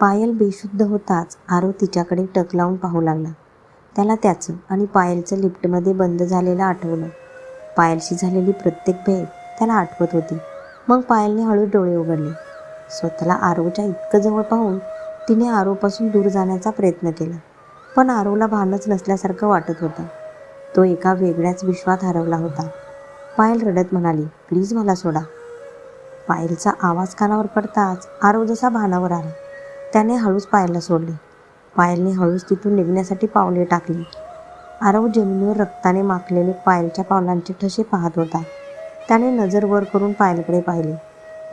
पायल बेशुद्ध होताच आरव तिच्याकडे टक लावून पाहू लागला. त्याला त्याचं आणि पायलचं लिफ्टमध्ये बंद झालेलं आठवलं. पायलशी झालेली प्रत्येक भेट त्याला आठवत होती. मग पायलने हळू डोळे उघडले. स्वतःला आरोच्या इतकं जवळ पाहून तिने आरोपासून दूर जाण्याचा प्रयत्न केला. पण आरोला भानच नसल्यासारखं वाटत होतं. तो एका वेगळ्याच विश्वात हरवला होता. पायल रडत म्हणाली प्लीज मला सोडा. पायलचा आवाज कानावर पडताच आरव जसा भानावर आला. त्याने हळूच पायला सोडले. पायलने हळूच तिथून निघण्यासाठी पावले टाकली. आरव जमिनीवर रक्ताने माखलेले पायलच्या पावलांचे ठसे पाहत होता. त्याने नजर वर करून पायलकडे पाहिले.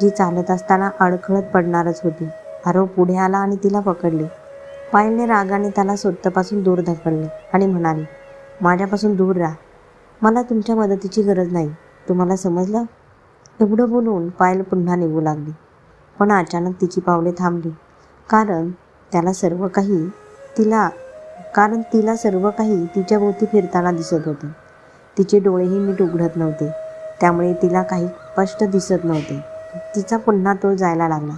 जी चालत असताना अडखळत पडणारच होती. आरव पुढे आला आणि तिला पकडले. पायलने रागाने त्याला स्वतःपासून दूर धकडले आणि म्हणाले माझ्यापासून दूर राहा. मला तुमच्या मदतीची गरज नाही. तुम्हाला समजलं? एवढं बोलून पायल पुन्हा निघू लागली. पण अचानक तिची पावले थांबली. कारण त्याला सर्व काही तिला कारण तिला सर्व काही तिच्या भोवती फिरताना दिसत होते. तिचे डोळेही नीट उघडत नव्हते. त्यामुळे तिला काही स्पष्ट दिसत नव्हते. तिचा पुन्हा तो जायला लागला.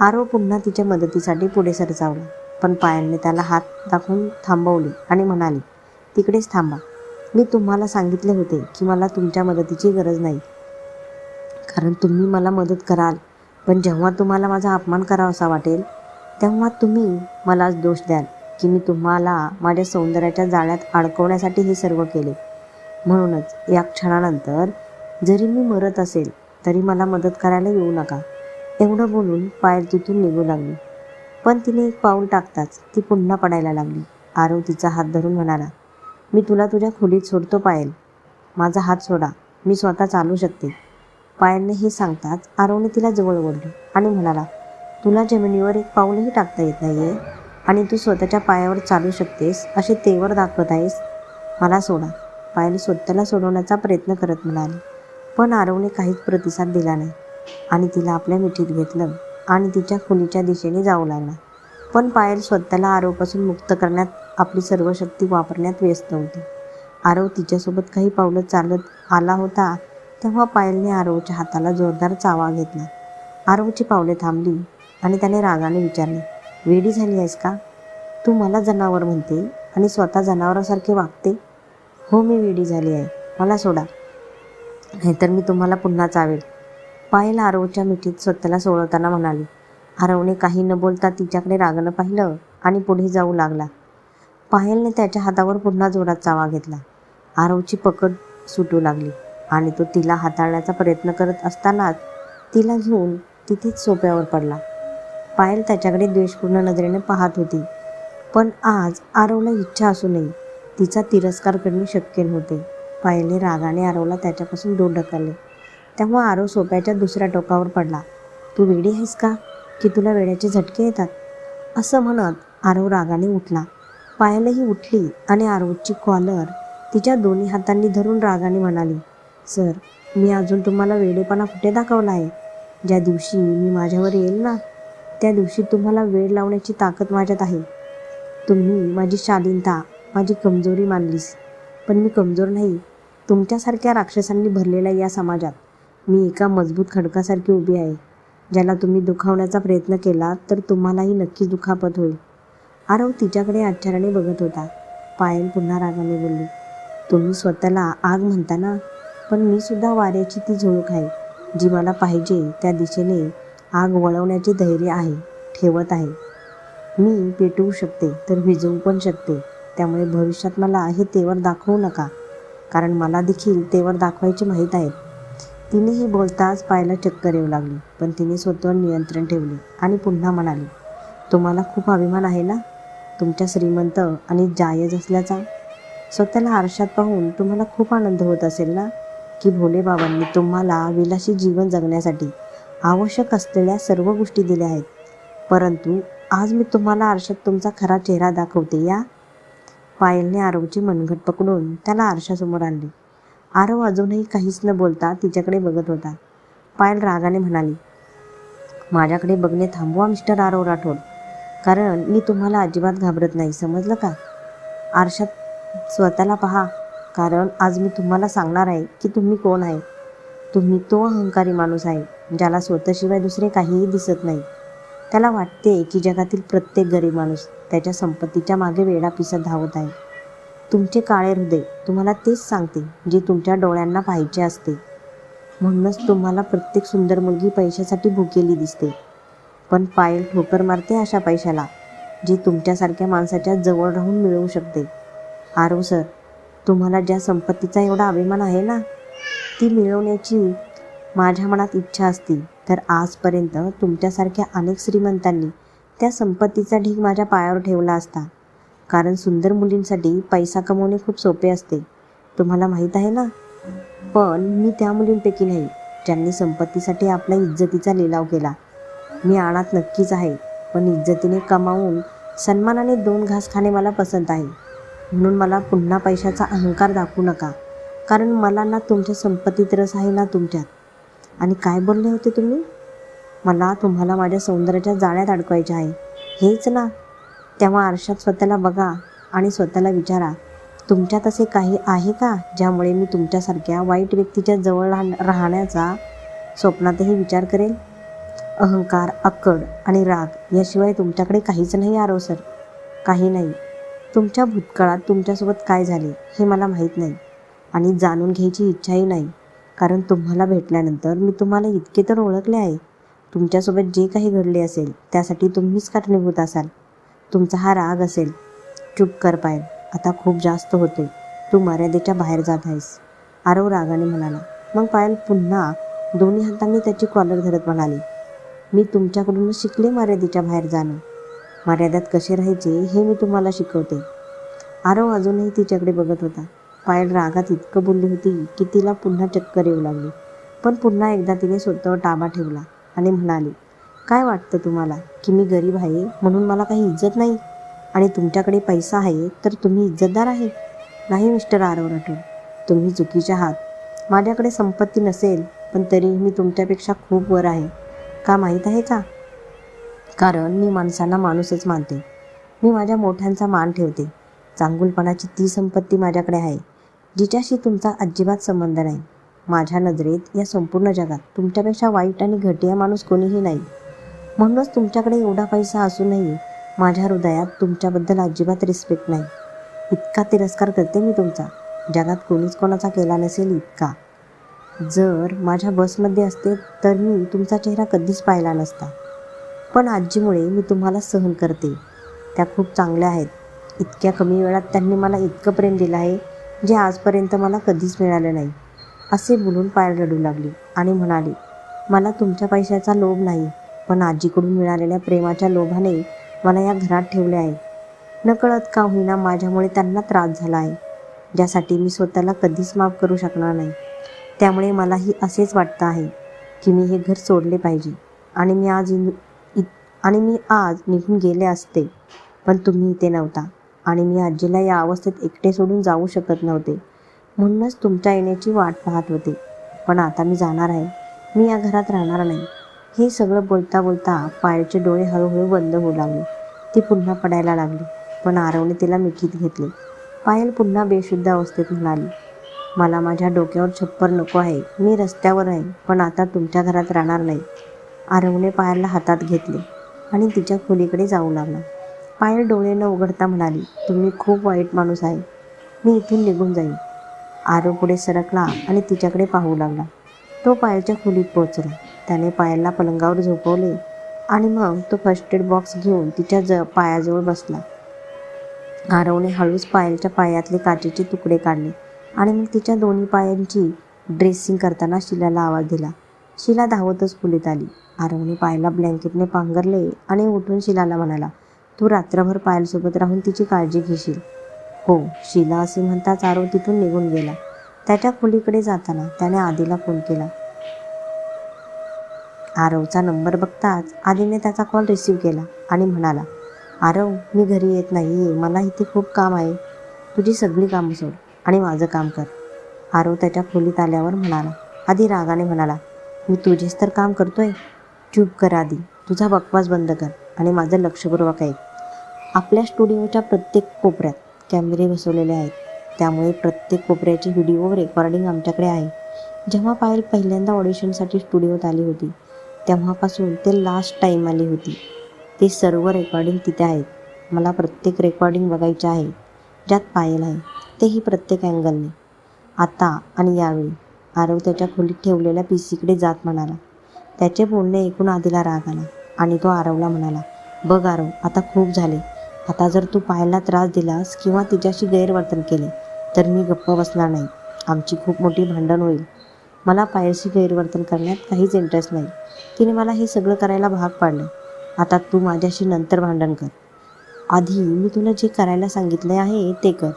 आरव पुन्हा तिच्या मदतीसाठी पुढे सरसावला. पण पायांनी त्याला हात दाखवून थांबवले आणि म्हणाली तिकडेच थांबा. मी तुम्हाला सांगितले होते की मला तुमच्या मदतीची गरज नाही. कारण तुम्ही मला मदत कराल. पण जेव्हा तुम्हाला माझा अपमान करावासा वाटेल तेव्हा तुम्ही मलाच दोष द्याल की मी तुम्हाला माझ्या सौंदर्याच्या जाळ्यात अडकवण्यासाठी हे सर्व केले. म्हणूनच या क्षणानंतर जरी मी मरत असेल तरी मला मदत करायला येऊ नका. एवढं बोलून पायल तिथून निघू लागली. पण तिने एक पाऊल टाकताच ती पुन्हा पडायला लागली. आरव तिचा हात धरून म्हणाला मी तुला तुझ्या खोलीत सोडतो पायल. माझा हात सोडा. मी स्वतः चालू शकते. पायलने हे सांगताच आरवने तिला जवळ ओढले आणि म्हणाला तुला जमिनीवर एक पाऊलही टाकता येत नाही आहे आणि तू स्वतःच्या पायावर चालू शकतेस असे तेवर दाखवत आहेस. मला सोडा. पायल स्वतःला सोडवण्याचा प्रयत्न करत म्हणाली. पण आरवने काहीच प्रतिसाद दिला नाही. आणि तिला आपल्या मिठीत घेतलं आणि तिच्या खुलीच्या दिशेने जाऊ लागला. पण पायल स्वतःला आरवपासून मुक्त करण्यात आपली सर्व शक्ती वापरण्यात व्यस्त होती. आरव तिच्यासोबत काही पावलं चालत आला होता तेव्हा पायलने आरवच्या हाताला जोरदार चावा घेतला. आरवची पावले थांबली. आणि त्याने रागाने विचारले वेडी झाली आहेस का? तू मला जनावर म्हणते आणि स्वतः जनावरासारखे वागते? हो मी वेडी झाली आहे. मला सोडा. नाहीतर मी तुम्हाला पुन्हा चावेल. पायल आरवच्या मिठीत स्वतःला सोडवताना म्हणाली आरवने काही न बोलता तिच्याकडे रागानं पाहिलं आणि पुढे जाऊ लागला. पायलने त्याच्या हातावर पुन्हा जोरात चावा घेतला. आरवची पकड सुटू लागली आणि तो तिला हाताळण्याचा प्रयत्न करत असतानाच तिला घेऊन तिथेच सोप्यावर पडला. पायल त्याच्याकडे द्वेषपूर्ण नजरेने पाहत होती. पण आज आरवला इच्छा असूनही तिचा तिरस्कार करणे शक्य नव्हते. पायलने रागाने आरवला त्याच्यापासून दूर ढकलले. तेव्हा आरव सोप्याच्या दुसऱ्या टोकावर पडला. तू वेडी आहेस का? की तुला वेड्याचे झटके येतात? असं म्हणत आरव रागाने उठला. पायलही उठली आणि आरवची कॉलर तिच्या दोन्ही हातांनी धरून रागाने म्हणाली सर मी अजून तुम्हाला वेडेपणा कुठे दाखवला आहे? ज्या दिवशी मी माझ्यावर येईल ना त्या दिवशी तुम्हाला वेळ लावण्याची ताकद माझ्यात आहे. तुम्ही माझी शालीनता माझी कमजोरी मानलीस. पण मी कमजोर नाही. तुमच्यासारख्या राक्षसांनी भरलेल्या या समाजात मी एका मजबूत खडकासारखी उभी आहे. ज्याला तुम्ही दुखावण्याचा प्रयत्न केला तर तुम्हालाही नक्कीच दुखापत होईल. आरव तिच्याकडे आश्चर्याने बघत होता. पायल पुन्हा रागाने बोलली तुम्ही स्वतःला आग म्हणता ना? पण मी सुद्धा वाऱ्याची ती झुळूक आहे. जी मला पाहिजे त्या दिशेने आग वळवण्याचे धैर्य आहे ठेवत आहे. मी पेटवू शकते तर विजवू पण शकते. त्यामुळे भविष्यात मला हे तेवर दाखवू नका. कारण मला देखील तेवर दाखवायचे माहीत आहेत तिनेही बोलताच पायला चक्कर येऊ लागली पण तिने स्वतःवर नियंत्रण ठेवले आणि पुन्हा म्हणाली तुम्हाला खूप अभिमान आहे ना? तुमच्या श्रीमंत आणि जायज असल्याचा? स्वतःला आरशात पाहून तुम्हाला खूप आनंद होत असेल ना? की भोले बाबांनी तुम्हाला विलासी जीवन जगण्यासाठी आवश्यक असलेल्या सर्व गोष्टी दिल्या आहेत. परंतु आज मी तुम्हाला आरशात तुमचा खरा चेहरा दाखवते या पायलने आरवची मनगट पकडून त्याला आरशासमोर आणले. आरव अजूनही काहीच न बोलता तिच्याकडे बघत होता. पायल रागाने म्हणाली माझ्याकडे बघणे थांबवा मिस्टर आरव राठोड. कारण मी तुम्हाला अजिबात घाबरत नाही समजलं का? आरशात स्वतःला पहा. कारण आज मी तुम्हाला सांगणार आहे की तुम्ही कोण आहे. तुम्ही तो अहंकारी माणूस आहे. ज्याला स्वतःशिवाय दुसरे काहीही दिसत नाही. त्याला वाटते की जगातील प्रत्येक गरीब माणूस त्याच्या संपत्तीच्या मागे वेडा पिसत धावत आहे. तुमचे काळे हृदय तुम्हाला तेच सांगते जे तुमच्या डोळ्यांना पाहायचे असते. म्हणूनच तुम्हाला प्रत्येक सुंदर मुलगी पैशासाठी भुकेली दिसते. पण पायल ठोकर मारते अशा पैशाला जे तुमच्यासारख्या माणसाच्या जवळ राहून मिळवू शकते. आरो सर तुम्हाला ज्या संपत्तीचा एवढा अभिमान आहे ना ती मिळवण्याची माझ्या मनात इच्छा असती तर आजपर्यंत तुमच्यासारख्या अनेक श्रीमंतांनी त्या संपत्तीचा ढीग माझ्या पायावर ठेवला असता. कारण सुंदर मुलींसाठी पैसा कमवणे खूप सोपे असते. तुम्हाला माहीत आहे ना? पण मी त्या मुलींपैकी नाही ज्यांनी संपत्तीसाठी आपल्या इज्जतीचा लिलाव केला. मी आणात नक्कीच आहे पण इज्जतीने कमावून सन्मानाने दोन घास खाणे मला पसंत आहे. म्हणून मला पुन्हा पैशाचा अहंकार दाखवू नका. कारण मला ना तुमच्या संपत्तीत रस आहे ना तुमच्यात. आणि काय बोलले होते तुम्ही? मला तुम्हाला माझ्या सौंदर्याच्या जाळ्यात अडकवायचे आहे. हेच ना. तेव्हा आरशात स्वतःला बघा आणि स्वतःला विचारा. तुमच्यात असे काही आहे का ज्यामुळे मी तुमच्यासारख्या वाईट व्यक्तीच्या जवळ राह राहण्याचा स्वप्नातही विचार करेल? अहंकार अक्कड आणि राग याशिवाय तुमच्याकडे काहीच नाही आरो सर. काही नाही. तुमच्या भूतकाळात तुमच्यासोबत काय झाले हे मला माहीत नाही आणि जाणून घ्यायची इच्छाही नाही. कारण तुम्हाला भेटल्यानंतर मी तुम्हाला इतके तर ओळखले आहे. तुमच्यासोबत जे काही घडले असेल त्यासाठी तुम्हीच कारणीभूत असाल. तुमचा हा राग असेल चूप कर पायल आता खूप जास्त होते तू मर्यादेच्या बाहेर जात आहेस आरव रागाने म्हणाला. मग पायल पुन्हा दोन्ही हातांनी त्याची कॉलर धरत म्हणाली मी तुमच्याकडूनच शिकले मर्यादेच्या बाहेर जाणं. मर्यादात कसे राहायचे हे मी तुम्हाला शिकवते. आरव अजूनही तिच्याकडे बघत होता. पायल रागात इतकं बोलली होती की तिला पुन्हा चक्कर येऊ लागली. पण पुन्हा एकदा तिने स्वतःवर ताबा ठेवला आणि म्हणाली काय वाटतं तुम्हाला की मी गरीब आहे म्हणून मला काही इज्जत नाही? आणि तुमच्याकडे पैसा आहे तर तुम्ही इज्जतदार आहे? नाही मिस्टर आरव तुम्ही चुकीचे आहात. माझ्याकडे संपत्ती नसेल पण तरी मी तुमच्यापेक्षा खूप वर आहे. का माहीत आहे का? कारण मी माणसांना माणूसच मानते. मी माझ्या मोठ्यांचा मान ठेवते. चांगुलपणाची ती संपत्ती माझ्याकडे आहे. जिच्याशी तुमचा अजिबात संबंध नाही. माझ्या नजरेत या संपूर्ण जगात तुमच्यापेक्षा वाईट आणि घटिया माणूस कोणीही नाही. म्हणूनच तुमच्याकडे एवढा पैसा असूनही माझ्या हृदयात तुमच्याबद्दल अजिबात रिस्पेक्ट नाही. इतका तिरस्कार करते मी तुमचा. जगात कोणीच कोणाचा केला नसेल इतका. जर माझ्या बसमध्ये असते तर मी तुमचा चेहरा कधीच पाहिला नसता. पण आजीमुळे मी तुम्हाला सहन करते. त्या खूप चांगल्या आहेत. इतक्या कमी वेळात त्यांनी मला इतकं प्रेम दिलं आहे. जे आजपर्यंत मला कधीच मिळालं नाही. असे बोलून पाय रडू लागली आणि म्हणाली मला तुमच्या पैशाचा लोभ नाही पण आजीकडून मिळालेल्या प्रेमाच्या लोभाने मला या घरात ठेवले आहे. नकळत का होईना माझ्यामुळे त्यांना त्रास झाला आहे ज्यासाठी मी स्वतःला कधीच माफ करू शकणार नाही. त्यामुळे मलाही असेच वाटतं आहे की मी हे घर सोडले पाहिजे आणि मी आज इन- इ आणि मी आज निघून गेले असते पण तुम्ही इथे नव्हता. आणि मी आजीला या अवस्थेत एकटे सोडून जाऊ शकत नव्हते. म्हणूनच तुमच्या येण्याची वाट पाहत होते. पण आता मी जाणार आहे. मी या घरात राहणार नाही. हे सगळं बोलता बोलता पायलचे डोळे हळूहळू बंद होऊ लागले. ती पुन्हा पडायला लागली. पण आरवने तिला मिठीत घेतले. पायल पुन्हा बेशुद्ध अवस्थेत म्हणाली मला माझ्या डोक्यावर छप्पर नको आहे. मी रस्त्यावर आहे. पण आता तुमच्या घरात राहणार नाही. आरवने पायलला हातात घेतले आणि तिच्या खोलीकडे जाऊ लागला. पायल डोळे न उघडता म्हणाली तुम्ही खूप वाईट माणूस आहे. मी इथून निघून जाईन. आरो पुढे सरकला आणि तिच्याकडे पाहू लागला. तो पायलच्या खोलीत पोहोचला. त्याने पायलला पलंगावर झोपवले आणि मग तो फर्स्ट एड बॉक्स घेऊन तिच्या ज पायाजवळ बसला. आरवने हळूच पायलच्या पायातले काचेचे तुकडे काढले आणि मग तिच्या दोन्ही पायांची ड्रेसिंग करताना शिलाला आवाज दिला. शिला धावतच खोलीत आली. आरवने पायला ब्लँकेटने पांघरले आणि उठून शिलाला म्हणाला तू रात्रभर पायलसोबत राहून तिची काळजी घेशील. हो शिला असे म्हणताच आरव तिथून निघून गेला. त्याच्या खोलीकडे जाताना त्याने आदीला फोन केला. आरवचा नंबर बघताच आधीने त्याचा कॉल रिसीव्ह केला आणि म्हणाला आरव मी घरी येत नाही आहे मला इथे खूप काम आहे. तुझी सगळी कामं सोड आणि माझं काम कर. आरव त्याच्या खोलीत आल्यावर म्हणाला आधी रागाने म्हणाला मी तुझेच तर काम करतोय. चूप कर आधी. तुझा बकवास बंद कर आणि माझं लक्षपूर्वक ऐक. आपल्या स्टुडिओच्या प्रत्येक कोपऱ्यात कॅमेरे बसवलेले आहेत. त्यामुळे प्रत्येक कोपऱ्याची व्हिडिओ रेकॉर्डिंग आमच्याकडे आहे. जेव्हा पायल पहिल्यांदा ऑडिशनसाठी स्टुडिओत आली होती तेव्हापासून ते लास्ट टाईम आली होती. ते सर्व रेकॉर्डिंग तिथे आहेत. मला प्रत्येक रेकॉर्डिंग बघायचे आहे ज्यात पायल आहे तेही प्रत्येक अँगलने आता आणि यावेळी आरव त्याच्या खोलीत ठेवलेल्या पी सीकडे जात म्हणाला. त्याचे बोलणे ऐकून आधीला राग आला आणि तो आरवला म्हणाला बघ आरव आता खूप झाले. आता जर तू पायाला त्रास दिलास किंवा तिच्याशी गैरवर्तन केले तर मी गप्प बसणार नाही. आमची खूप मोठी भांडण होईल. मला पायलशी गैरवर्तन करण्यात काहीच इंटरेस्ट नाही. तिने मला हे सगळं करायला भाग पाडलं. आता तू माझ्याशी नंतर भांडण कर. आधी मी तुला जे करायला सांगितले आहे ते कर.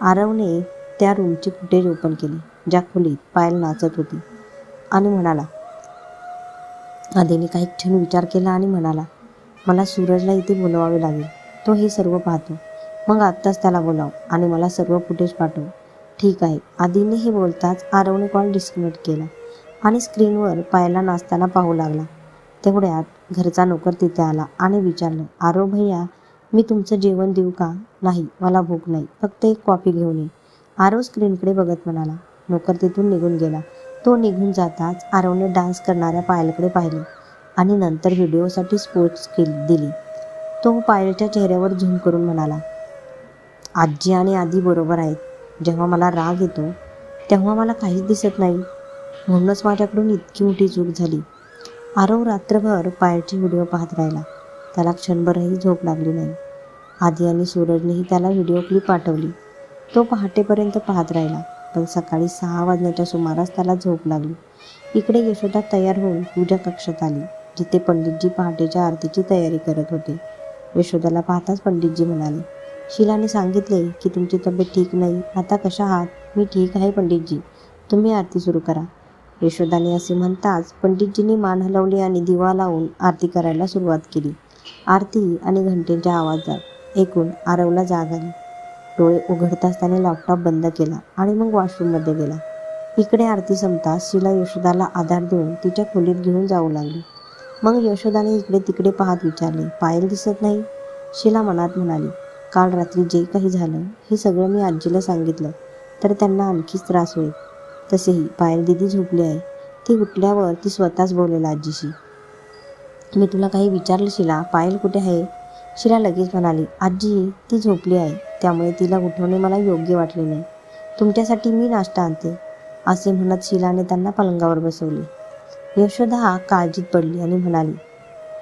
आरवने त्या रूमचे फुटेज ओपन केले ज्या खोलीत पायल नाचत होती. आणि म्हणाला आधीने काही क्षण विचार केला आणि म्हणाला मला सूरजला इथे बोलवावे लागेल. तो हे सर्व पाहतो. मग आत्ताच त्याला बोलाव आणि मला सर्व फुटेज पाठव. ठीक आहे. आदीने हे बोलताच आरवने कॉल डिस्कनेक्ट केला आणि स्क्रीनवर पायाला नाचताना पाहू लागला. तेवढ्यात घरचा नोकर तिथे आला आणि विचारलं आरव भैया मी तुमचं जेवण देऊ का? नाही मला भूक नाही. फक्त एक कॉफी घेऊन ये. आरव स्क्रीनकडे बघत म्हणाला. नोकर तिथून निघून गेला. तो निघून जाताच आरवने डान्स करणाऱ्या पायलकडे पाहिले आणि नंतर व्हिडिओसाठी स्पोर्ट्स केली दिली. तो पायलच्या चेहऱ्यावर झूम करून म्हणाला आजी आणि आधी बरोबर आहेत. जेव्हा मला राग येतो तेव्हा मला काहीच दिसत नाही. म्हणूनच माझ्याकडून इतकी मोठी चूक झाली. आरव रात्रभर पायलची व्हिडिओ पाहत राहिला. त्याला क्षणभरही झोप लागली नाही. आधी आणि सूरजनेही त्याला व्हिडिओ क्लिप पाठवली. तो पहाटेपर्यंत पाहत राहिला पण सकाळी सहा वाजण्याच्या सुमारास त्याला झोप लागली. इकडे यशोदा तयार होऊन पूजा कक्षात आली जिथे पंडितजी पहाटेच्या आरतीची तयारी करत होते. यशोदाला पाहताच पंडितजी म्हणाले शिलाने सांगितले की तुमची तब्येत ठीक नाही आता कशा आहात? मी ठीक आहे पंडितजी. तुम्ही आरती सुरू करा. यशोदाने असे म्हणताच पंडितजींनी मान हलवली आणि दिवा लावून आरती करायला सुरुवात केली. आरती आणि घंटेच्या आवाजात एकूण आरवला जाग आली. डोळे उघडताच त्याने लॅपटॉप बंद केला आणि मग वॉशरूममध्ये गेला. इकडे आरती संपताच शिला यशोदाला आधार देऊन तिच्या खोलीत घेऊन जाऊ लागली. मग यशोदाने इकडे तिकडे पाहत विचारले पायल दिसत नाही? शिला मनात म्हणाली काल रात्री जे काही झालं हे सगळं मी आजीला सांगितलं तर त्यांना आणखीच त्रास होईल. तसेही पायल दिदी झोपली आहे ती उठल्यावर ती स्वतःच बोलेल आजीशी. मी तुला काही विचारलं शिला पायल कुठे आहे? शिला लगेच म्हणाली आजी ती झोपली आहे त्यामुळे तिला उठवणे मला योग्य वाटले नाही. तुमच्यासाठी मी नाश्ता आणते असे म्हणत शिलाने त्यांना पलंगावर बसवले. यशोदा काळजीत पडली आणि म्हणाली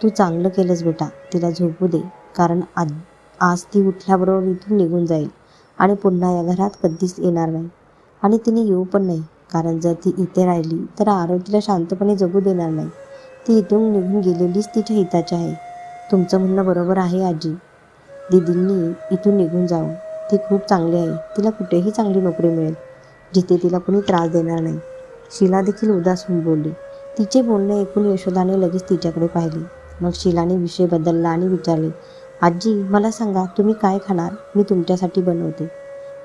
तू चांगलं केलंस बेटा तिला झोपू दे कारण आज आज ती उठल्याबरोबर इथून निघून जाईल आणि पुन्हा या घरात कधीच येणार नाही. आणि तिने येऊ पण नाही कारण जर ती इथे राहिली तर आरोग्याला तिला शांतपणे जगू देणार नाही. ती इथून निघून गेलेलीच तिच्या हिताची आहे. तुमचं म्हणणं बरोबर आहे आजी. दीदींनी इथून निघून जावं ती खूप चांगली आहे तिला कुठेही चांगली नोकरी मिळेल जिथे तिला कुणी त्रास देणार नाही. शिला देखील उदास होऊन बोलली तिचे बोलणे ऐकून यशोदाने लगेच तिच्याकडे पाहिले. मग शिलाने विषय बदलला आणि विचारले आजी मला सांगा तुम्ही काय खाणार? मी तुमच्यासाठी बनवते.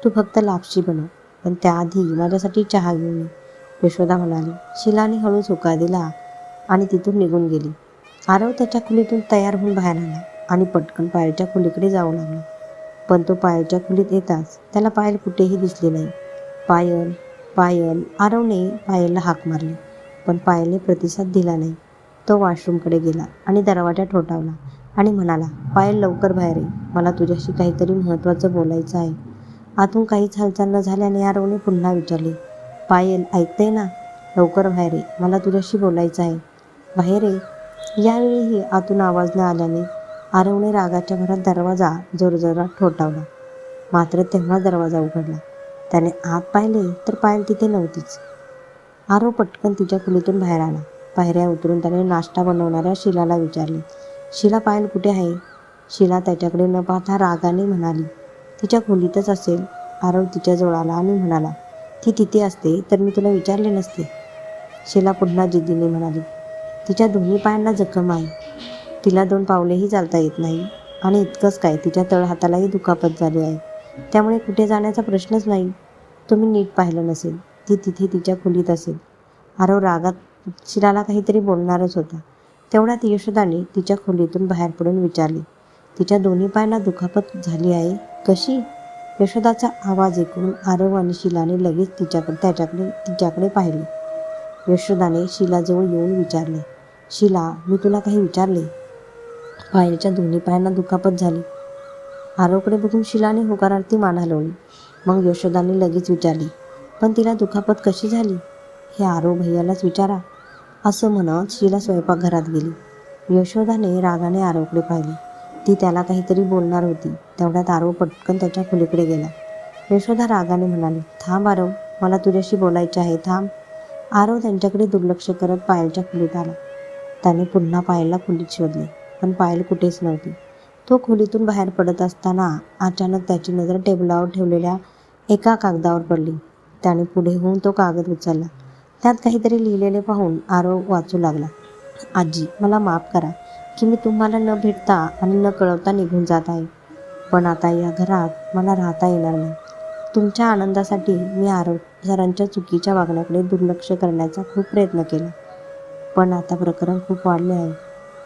तू फक्त लापशी बनव पण त्याआधी माझ्यासाठी चहा घेऊन ये. यशोदा म्हणाली. शिलाने हळूच होकार दिला आणि तिथून निघून गेली. आरव त्याच्या खोलीतून तयार होऊन बाहेर आला आणि पटकन पायाच्या खोलीकडे जाऊ लागला. पण तो पायाच्या खोलीत येताच त्याला पायल कुठेही दिसली नाही. पायल पायल आरवने पायलला हाक मारली. पण पायलने प्रतिसाद दिला नाही. तो वॉशरूमकडे गेला आणि दरवाजा ठोठावला आणि म्हणाला पायल लवकर बाहेर ये. मला तुझ्याशी काहीतरी महत्त्वाचं बोलायचं आहे. आतून काहीच हालचाल न झाल्याने आरवने पुन्हा विचारले पायल ऐकते ना? लवकर बाहेर ये. मला तुझ्याशी बोलायचं आहे. बाहेर ये. यावेळीही आतून आवाज न आल्याने आरवने रागाच्या भरात दरवाजा जोरजोरात ठोठावला. मात्र तेव्हा दरवाजा उघडला. त्याने आत पाहिले तर पायल तिथे नव्हतीच. आरव पटकन तिच्या खोलीतून बाहेर आला पायऱ्या उतरून त्याने नाश्ता बनवणाऱ्या शिलाला विचारले. शिला पायल कुठे आहे? शिला त्याच्याकडे न पाहता रागाने म्हणाली. तिच्या खोलीतच असेल. आरव तिच्याजवळ आला आणि म्हणाला ती तिथे असते तर मी तुला विचारले नसते. शिला पुन्हा जिद्दीने म्हणाली तिच्या दोन्ही पायांना जखम आहे. तिला दोन पावलेही चालता येत नाही आणि इतकंच काय तिच्या तळहातालाही दुखापत झाली आहे. त्यामुळे कुठे जाण्याचा प्रश्नच नाही. तुम्ही नीट पाहिलं नसेल. ती तिथे तिच्या खोलीत असेल. आरव रागात शिलाला काहीतरी बोलणारच होता. तेवढ्यात यशोदाने तिच्या खोलीतून बाहेर पडून विचारले तिच्या दोन्ही पायांना दुखापत झाली आहे? कशी? यशोदाचा आवाज ऐकून आरव आणि शिलाने लगेच तिच्याकडे त्याच्याकडे तिच्याकडे पाहिले. यशोदाने शिलाजवळ येऊन विचारले शिला मी तुला काही विचारले? पायलच्या दोन्ही पायांना दुखापत झाली. आरोकडे बघून शिलाने होकारार्थी मान हलवली. मग यशोदाने लगेच विचारली पण तिला दुखापत कशी झाली? हे आरो भैयालाच विचारा. असं म्हणत शिला स्वयंपाकघरात गेली. यशोदाने रागाने आरोकडे पाहिले. ती त्याला काहीतरी बोलणार होती. तेवढ्यात आरो पटकन त्याच्या खोलीकडे गेला. यशोदा रागाने म्हणाली थांब आरव मला तुझ्याशी बोलायचे आहे थांब. आरव त्यांच्याकडे दुर्लक्ष करत पायलच्या खोलीत आला. त्याने पुन्हा पायलला खोलीत शोधले पण पायल कुठेच नव्हती. तो खोलीतून बाहेर पडत असताना अचानक त्याची नजर टेबलावर ठेवलेल्या एका कागदावर पडली. त्याने पुढे होऊन तो कागद उचलला. त्यात काहीतरी लिहिलेले पाहून आरव वाचू लागला. आजी मला माफ करा की मी तुम्हाला न भेटता आणि न कळवता निघून जात आहे. पण आता या घरात मला राहता येणार नाही. तुमच्या आनंदासाठी मी आरव सरांच्या चुकीच्या वागण्याकडे दुर्लक्ष करण्याचा खूप प्रयत्न केला. पण आता प्रकरण खूप वाढले आहे.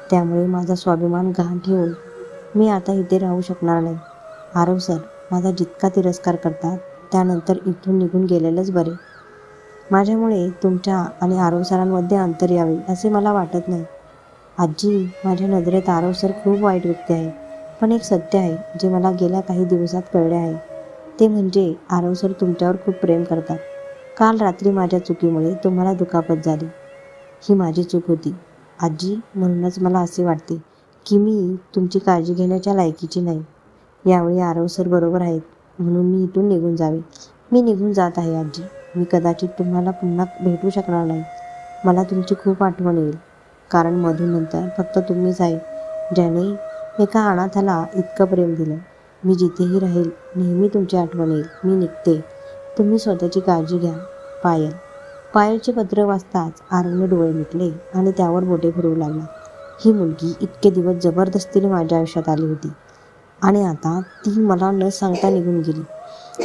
त्यामुळे माझा स्वाभिमान गहाण ठेवून मी आता इथे राहू शकणार नाही. आरव सर माझा जितका तिरस्कार करतात त्यानंतर इथून निघून गेलेलंच बरे. माझ्यामुळे तुमच्या आणि आरव सरांमध्ये अंतर यावे असे मला वाटत नाही. आजी माझ्या नजरेत आरव सर खूप वाईट व्यक्ती आहे. पण एक सत्य आहे जे मला गेल्या काही दिवसात कळले आहे. ते म्हणजे आरव सर तुमच्यावर खूप प्रेम करतात. काल रात्री माझ्या चुकीमुळे तुम्हाला दुखापत झाली. ही माझी चूक होती. आजी म्हणूनच मला असे वाटते की मी तुमची काळजी घेण्याच्या लायकीची नाही. यावेळी आरव सर बरोबर आहेत. म्हणून मी इथून निघून जावे. मी निघून जात आहे आजी. मी कदाचित तुम्हाला पुन्हा भेटू शकणार नाही. मला तुमची खूप आठवण येईल. कारण मधूनंतर फक्त तुम्हीच आहे ज्याने एका अनाथाला इतकं प्रेम दिलं. मी जिथेही राहील नेहमी तुमची आठवण येईल. मी निघते. तुम्ही स्वतःची काळजी घ्या. पायल. पायलचे पत्र वाचताच आरण्य डोळे मिटले आणि त्यावर बोटे फिरवू लागला. ही मुलगी इतके दिवस जबरदस्तीने माझ्या आयुष्यात आली होती. आणि आता ती मला न सांगता निघून गेली.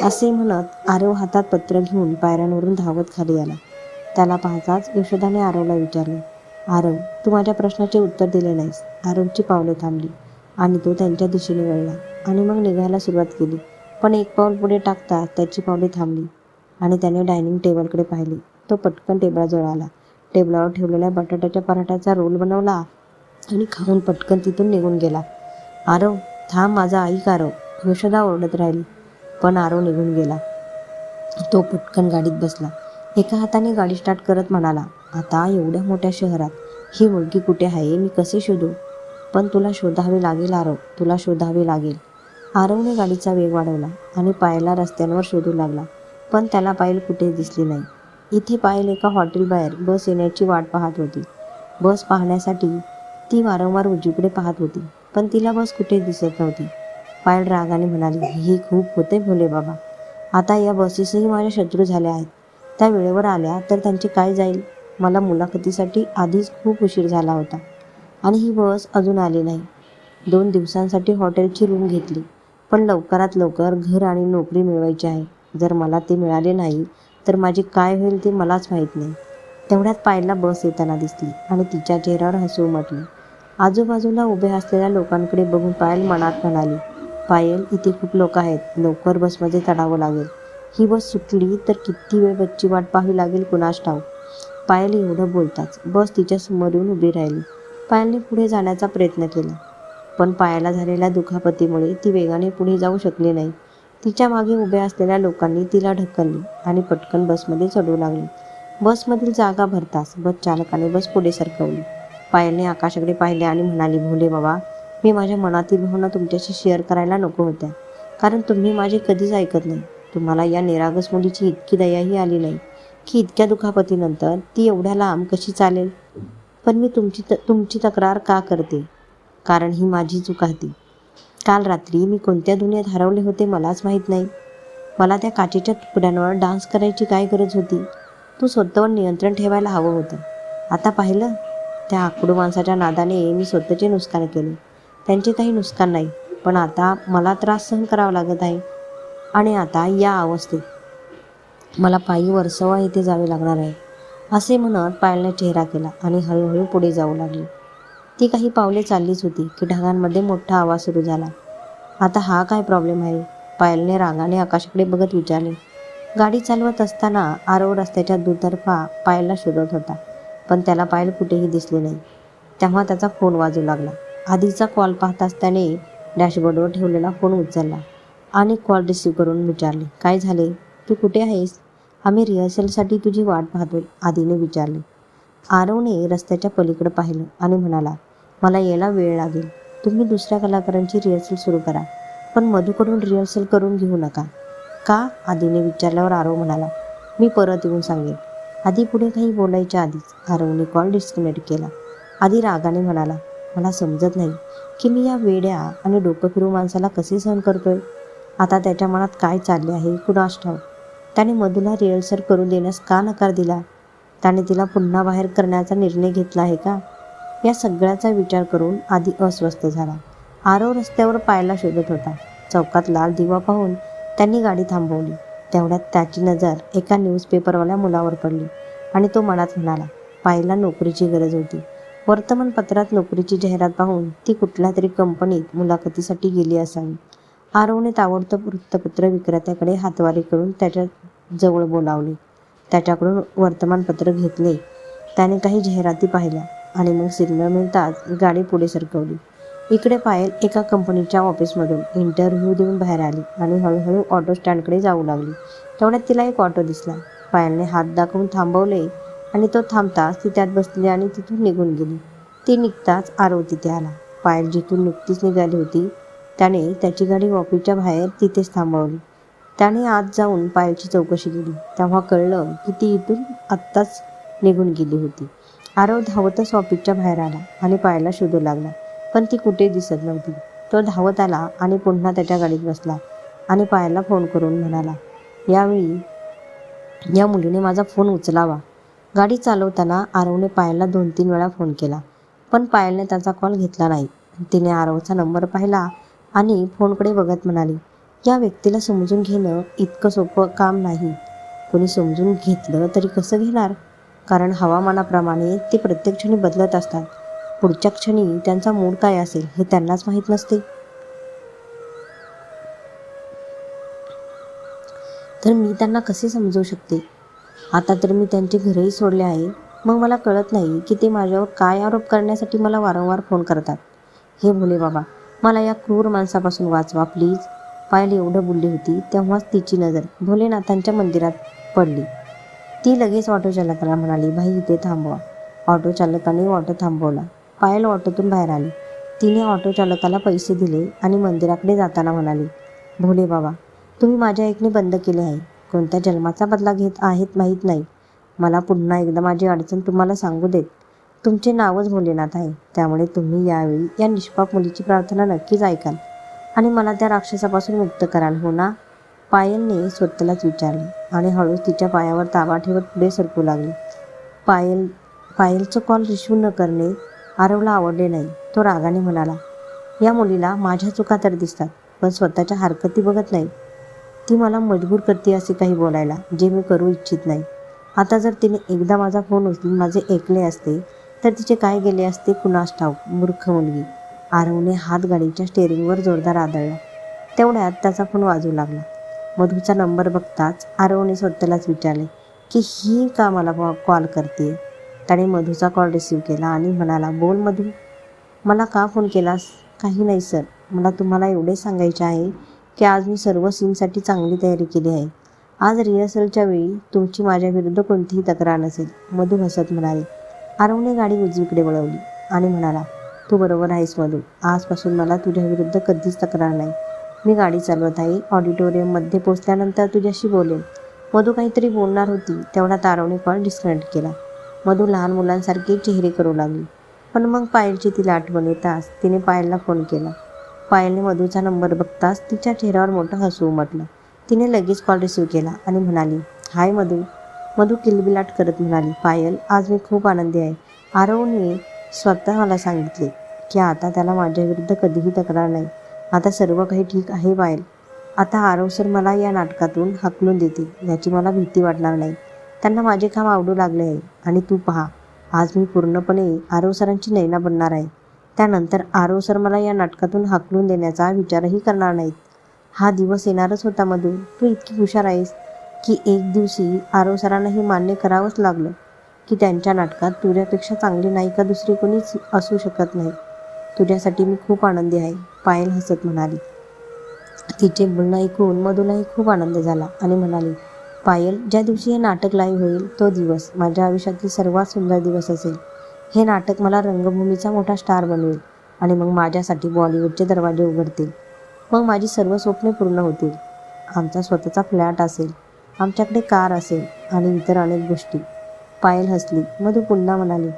असे म्हणत आरव हातात पत्र घेऊन पायऱ्यांवरून धावत खाली आला. त्याला पाहताच यशोदाने आरवला विचारले आरव तू माझ्या प्रश्नाचे उत्तर दिले नाहीस आरवची पावले थांबली आणि तो त्यांच्या दिशेने वळला आणि मग निघायला सुरुवात केली. पण एक पाऊल पुढे टाकता त्याची पावले थांबली आणि त्याने डायनिंग टेबलकडे पाहिले. तो पटकन टेबलाजवळ आला. टेबलावर ठेवलेल्या बटाट्याच्या पराठ्याचा रोल बनवला आणि खाऊन पटकन तिथून निघून गेला. आरव थांब माझा आई आरव यशोदा ओरडत राहिली. पण आरव निघून गेला. तो पटकन गाडीत बसला. एका हाताने गाडी स्टार्ट करत म्हणाला आता एवढ्या मोठ्या शहरात ही मुलगी कुठे आहे? मी कसे शोधू? पण तुला शोधावे लागेल आरव. तुला शोधावे लागेल. आरवने गाडीचा वेग वाढवला आणि पायला रस्त्यांवर शोधू लागला. पण त्याला पायल कुठेच दिसली नाही. इथे पायल एका हॉटेलबाहेर बस येण्याची वाट पाहत होती. बस पाहण्यासाठी ती वारंवार उजवीकडे पाहत होती. पण तिला बस कुठे दिसत नव्हती. पायल रागाने म्हणाली ही खूप होते भोले बाबा. आता या बसेसही माझ्या शत्रू झाल्या आहेत. त्या वेळेवर आल्या तर त्यांचे काय जाईल? मला मुलाखतीसाठी आधीच खूप उशीर झाला होता. आणि ही बस अजून आली नाही. दोन दिवसांसाठी हॉटेलची रूम घेतली. पण लवकरात लवकर घर आणि नोकरी मिळवायची आहे. जर मला ते मिळाले नाही तर माझे काय होईल ते मलाच माहीत नाही. तेवढ्यात पायला बस येताना दिसली आणि तिच्या चेहऱ्यावर हसू उमटले. आजूबाजूला उभे असलेल्या लोकांकडे बघून पायल मनात म्हणाली पायल इथे खूप लोक आहेत. लवकर बसमध्ये चढावं लागेल. ही बस सुटली तर किती वेळ बसची वाट पाहावी लागेल कुणास ठाऊ पायल एवढं बोलताच बस तिच्या समोर येऊन उभी राहिली. पायलने पुढे जाण्याचा प्रयत्न केला. पण पायाला झालेल्या दुखापतीमुळे ती वेगाने पुढे जाऊ शकली नाही. तिच्यामागे उभ्या असलेल्या लोकांनी तिला ढकलली आणि पटकन बसमध्ये चढू लागली. बसमधील जागा भरताच बस चालकाने बस पुढे सरकवली. पायलने आकाशाकडे पाहिले आणि म्हणाली भोले बाबा मी माझ्या मनातील भावना तुमच्याशी शेअर करायला नको होत्या. कारण तुम्ही माझे कधीच ऐकत नाही. तुम्हाला या निरागस मुलीची इतकी दयाही आली नाही की इतक्या दुखापतीनंतर ती एवढ्या लांब कशी चालेल? पण मी तुमची त तुमची तक्रार का करते? कारण ही माझी चूक होती काल रात्री मी कोणत्या दुनियेत हरवले होते मलाच माहीत नाही. मला त्या काचेच्या तुकड्यांवर डान्स करायची काय गरज होती? तू स्वतःवर नियंत्रण ठेवायला हवं होतं. आता पाहिलं? त्या आकडू माणसाच्या नादाने मी स्वतःचे नुकसान केले. त्यांचे काही नुकसान नाही पण आता मला त्रास सहन करावा लागत आहे. आणि आता या अवस्थेत मला पायी वर्सवा येथे जावे लागणार आहे असे म्हणत पायलने चेहरा केला आणि हळूहळू पुढे जाऊ लागली. ती काही पावले चाललीच होती की ढगांमध्ये मोठा आवाज सुरू झाला. आता हा काय प्रॉब्लेम आहे? पायलने रागाने आकाशाकडे बघत विचारले. गाडी चालवत असताना आरव रस्त्याच्या दुतर्फा पायलला शोधत होता. पण त्याला पायल कुठेही दिसली नाही. तेव्हा त्याचा फोन वाजू लागला. आधीचा कॉल पाहताच त्याने डॅशबोर्डवर ठेवलेला फोन उचलला आणि कॉल रिसीव्ह करून विचारले काय झाले? तू कुठे आहेस? आम्ही रिहर्सलसाठी तुझी वाट पाहतोय आधीने विचारले. आरवने रस्त्याच्या पलीकडे पाहिलं आणि म्हणाला मला यायला वेळ लागेल. तुम्ही दुसऱ्या कलाकारांची रिहर्सल सुरू करा पण मधूकडून रिहर्सल करून घेऊ नका. का? आधीने विचारल्यावर आरव म्हणाला मी परत येऊन सांगेन. आधी पुढे काही बोलायच्या आधीच आरवने कॉल डिस्कनेक्ट केला. आधी रागाने म्हणाला मला समजत नाही की मी या वेड्या आणि डोकं फिरू माणसाला कसे सहन करतोय? आता त्याच्या मनात काय चालले आहे कुणास ठाऊक त्याने मधूला रिहर्सल करू देण्यास का नकार दिला? त्याने तिला पुन्हा बाहेर करण्याचा निर्णय घेतला आहे का? या सगळ्याचा विचार करून आधी अस्वस्थ झाला. आरव रस्त्यावर पायला शोधत होता. चौकात लाल दिवा पाहून त्यांनी गाडी थांबवली. तेवढ्यात त्याची नजर एका न्यूजपेपरवाल्या मुलावर पडली आणि तो मनात म्हणाला पायला नोकरीची गरज होती. वर्तमानपत्रात नोकरीची जाहिरात पाहून ती कुठल्या तरी कंपनीत मुलाखतीसाठी गेली असावी. आरवने ताबडतोब वृत्तपत्र विक्रेत्याकडे हातवारी करून त्याच्याजवळ बोलावले. त्याच्याकडून वर्तमानपत्र घेतले. त्याने काही जाहिराती पाहिल्या आणि मग सिग्नल मिळताच गाडी पुढे सरकवली. इकडे पायल एका कंपनीच्या ऑफिसमधून इंटरव्ह्यू देऊन बाहेर आली आणि हळूहळू ऑटो स्टँडकडे जाऊ लागली. तेवढ्यात तिला एक ऑटो दिसला. पायलने हात दाखवून थांबवले आणि तो थांबताच ती त्यात बसली आणि तिथून निघून गेली. ती निघताच आरव तिथे आला. पायल जिथून नुकतीच निघाली होती त्याने त्याची गाडी ऑफिसच्या बाहेर तिथेच थांबवली. त्याने आत जाऊन पायलची चौकशी केली. तेव्हा कळलं की ती इथून आत्ताच निघून गेली होती. आरव धावतच ऑफिसच्या बाहेर आला आणि पायला शोधू लागला. पण ती कुठे दिसत नव्हती. तो धावत आला आणि पुन्हा त्याच्या गाडीत बसला आणि पायाला फोन करून म्हणाला यावेळी या मुलीने माझा फोन उचलावा. गाडी चालवताना आरवने पायलला दोन तीन वेळा फोन केला पण पायलने त्याचा कॉल घेतला नाही. तिने आरवचा नंबर पाहिला आणि फोनकडे बघत म्हणाली या व्यक्तीला समजून घेणं इतकं सोपं काम नाही. कोणी समजून घेतलं तरी कसं घेणार? कारण हवामानाप्रमाणे ते प्रत्येक क्षणी बदलत असतात. पुढच्या क्षणी त्यांचा मूड काय असेल हे त्यांनाच माहीत नसते. तर मी त्यांना कसे समजू शकते? आता तर मी त्यांचे घरही सोडले आहे. मग मला कळत नाही की ते माझ्यावर काय आरोप करण्यासाठी मला वारंवार फोन करतात. हे भोले बाबा मला या क्रूर माणसापासून वाचवा प्लीज. पायल एवढं बोलली होती तेव्हाच तिची नजर भोलेनाथांच्या मंदिरात पडली. ती लगेच ऑटो चालकाला म्हणाली भाई इथे थांबवा. ऑटो चालकाने ऑटो थांबवला. पायल ऑटोतून बाहेर आली. तिने ऑटो चालकाला पैसे दिले आणि मंदिराकडे जाताना म्हणाली भोले बाबा तुम्ही माझ्या ऐकणे बंद केले आहे. कोणत्या जन्माचा बदला घेत आहेत माहीत नाही. मला पुन्हा एकदा माझी अडचण तुम्हाला सांगू देत. तुमचे नावच भोलेनाथ आहे. त्यामुळे तुम्ही यावेळी या निष्पाप मुलीची प्रार्थना नक्कीच ऐकाल. आणि मला त्या राक्षसापासून मुक्त कराल हो ना? पायलने स्वतःलाच विचारले आणि हळूच तिच्या पायावर ताबा ठेवत पुढे सरकू लागली. पायल पायलचं कॉल रिसीव्ह न करणे आरवला आवडले नाही. तो रागाने म्हणाला या मुलीला माझ्या चुका तर दिसतात पण स्वतःच्या हरकती बघत नाही. ती मला मजबूर करते असे काही बोलायला जे मी करू इच्छित नाही. आता जर तिने एकदा माझा फोन उचलून माझे ऐकले असते तर तिचे काय गेले असते कुणास ठाऊक मूर्ख मुलगी. आरवने हात गाडीच्या स्टेअरिंगवर जोरदार आदळला. तेवढ्यात त्याचा फोन वाजू लागला. मधूचा नंबर बघताच आरवने स्वतःलाच विचारले की ही का मला कॉल करते त्याने मधूचा कॉल रिसीव्ह केला आणि म्हणाला बोल मधू मला का फोन केलास? काही नाही सर मला तुम्हाला एवढे सांगायचे आहे की आज मी सर्व सीनसाठी चांगली तयारी केली आहे. आज रिहर्सलच्या वेळी तुमची माझ्या विरुद्ध कोणतीही तक्रार नसेल. मधू हसत म्हणाले. आरवने गाडी उजवीकडे वळवली आणि म्हणाला तू बरोबर आहेस मधू. आजपासून मला तुझ्या विरुद्ध कधीच तक्रार नाही. मी गाडी चालवत आहे. ऑडिटोरियममध्ये पोचल्यानंतर तुझ्याशी बोलेन. मधू काहीतरी बोलणार होती तेवढा तारवने कॉल डिस्कनेक्ट केला. मधू लहान मुलांसारखे चेहरे करू लागली. पण मग पायलची तिला आठवण येताच तिने पायलला फोन केला. पायलने मधूचा नंबर बघताच तिच्या चेहऱ्यावर मोठं हसू उमटलं. तिने लगेच कॉल रिसीव्ह केला आणि म्हणाली हाय मधू. मधू किलबिलाट करत म्हणाली पायल आज मी खूप आनंदी आहे. आरवने स्वतः मला सांगितले की आता त्याला माझ्या विरुद्ध कधीही तक्रार नाही. आता सर्व काही ठीक आहे पायल. आता आरव सर मला या नाटकातून हाकलून देतील याची मला भीती वाटणार नाही. त्यांना माझे काम आवडू लागले आहे. आणि तू पहा आज मी पूर्णपणे आरव सरांची नैना बनणार आहे. त्यानंतर आरव सर मला या नाटकातून हाकलून देण्याचा विचारही करणार नाहीत. हा दिवस येणारच होता मधून तू इतकी हुशार आहेस की एक दिवशी आरव सरांनाही मान्य करावंच लागलं की त्यांच्या नाटकात तुझ्यापेक्षा चांगली नायिका दुसरी कोणीच असू शकत नाही. तुझ्यासाठी मी खूप आनंदी आहे पायल हसत म्हणाली. तिचे बोलणं ऐकून मधूलाही खूप आनंद झाला आणि म्हणाली पायल ज्या दिवशी हे नाटक लाईव्ह होईल तो दिवस माझ्या आयुष्यातील सर्वात सुंदर दिवस असेल. हे नाटक मला रंगभूमीचा मोठा स्टार बनवेल आणि मग माझ्यासाठी बॉलिवूडचे दरवाजे उघडतील. मग माझी सर्व स्वप्ने पूर्ण होतील. आमचा स्वतःचा फ्लॅट असेल आमच्याकडे कार असेल आणि इतर अनेक गोष्टी. पायल हसली मधू पुन्हा म्हणाली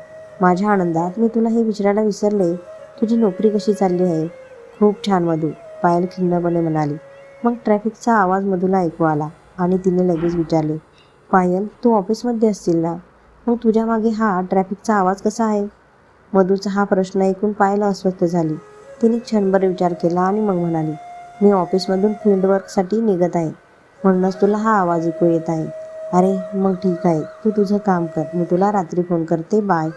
माझ्या आनंदात मी तुला हे विचारायला विसरले. तुझी नोकरी कशी चालली आहे? खूप छान मधू. पायल खिन्नपणे म्हणाली. मग ट्रॅफिकचा आवाज मधूला ऐकू आला. आणि तिने लगेच विचारले पायल तू ऑफिसमध्ये असतील ना? मग तुझ्या मागे हा ट्रॅफिकचा आवाज कसा आहे? मधूचा हा प्रश्न ऐकून पायल अस्वस्थ झाली. तिने क्षणभर विचार केला आणि मग म्हणाली मी ऑफिसमधून फील्डवर्कसाठी निघत आहे. म्हणूनच तुला हा आवाज ऐकू येत आहे. अरे मग ठीक आहे. तू तुझं काम कर. मी तुला रात्री फोन करते. बाय.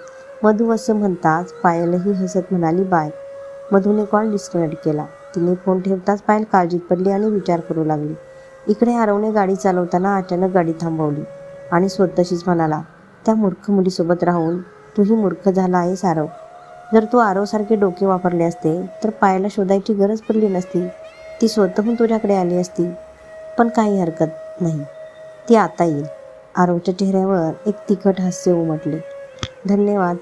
मधू असं म्हणताच पायलही हसत म्हणाली बाय. मधूने कॉल डिस्कनेक्ट केला. तिने फोन ठेवताच पायल काळजीत पडली आणि विचार करू लागली. इकडे आरवने गाडी चालवताना अचानक गाडी थांबवली आणि स्वतःशीच म्हणाला त्या मूर्ख मुलीसोबत राहून तूही मूर्ख झाला आहेस आरव. जर तू आरवसारखे डोके वापरले असते तर पायाला शोधायची गरज पडली नसती. ती स्वतःहून तुझ्याकडे आली असती. पण काही हरकत नाही. ती आता येईल. आरवच्या चेहऱ्यावर एक तिखट हास्य उमटले. धन्यवाद.